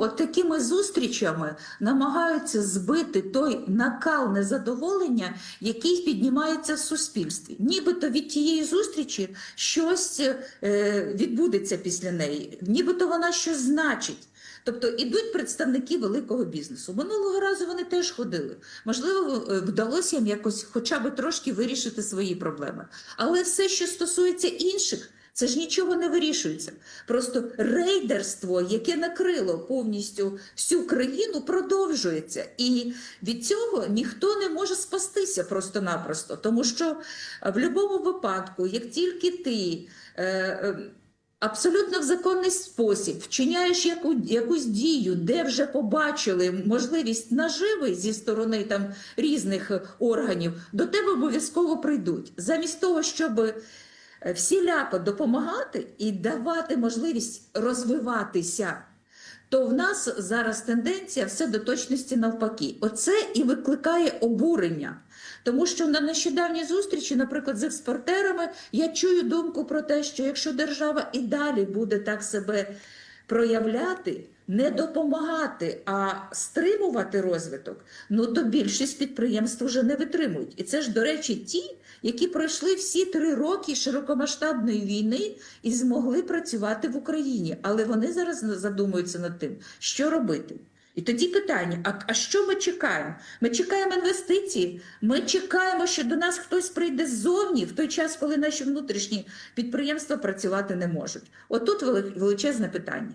от такими зустрічами намагаються збити той накал незадоволення, який піднімається в суспільстві. Нібито від тієї зустрічі щось е, відбудеться після неї, нібито вона щось значить. Тобто ідуть представники великого бізнесу. Минулого разу вони теж ходили. Можливо, е, вдалося їм якось хоча б трошки вирішити свої проблеми. Але все, що стосується інших, це ж нічого не вирішується. Просто рейдерство, яке накрило повністю всю країну, продовжується. І від цього ніхто не може спастися просто-напросто. Тому що е, в будь-якому випадку, як тільки ти. Е, е, Абсолютно в законний спосіб вчиняєш яку, якусь дію, де вже побачили можливість наживи зі сторони там різних е, органів, до тебе обов'язково прийдуть. Замість того, щоб всіляко допомагати і давати можливість розвиватися, то в нас зараз тенденція все до точності навпаки. Оце і викликає обурення. Тому що на нещодавній зустрічі, наприклад, з експортерами, я чую думку про те, що якщо держава і далі буде так себе проявляти, не допомагати, а стримувати розвиток, ну то більшість підприємств вже не витримують. І це ж, до речі, ті, які пройшли всі три роки широкомасштабної війни і змогли працювати в Україні. Але вони зараз задумуються над тим, що робити. І тоді питання: а, а що ми чекаємо? Ми чекаємо інвестиції. Ми чекаємо, що до нас хтось прийде ззовні в той час, коли наші внутрішні підприємства працювати не можуть. Отут вели- величезне питання.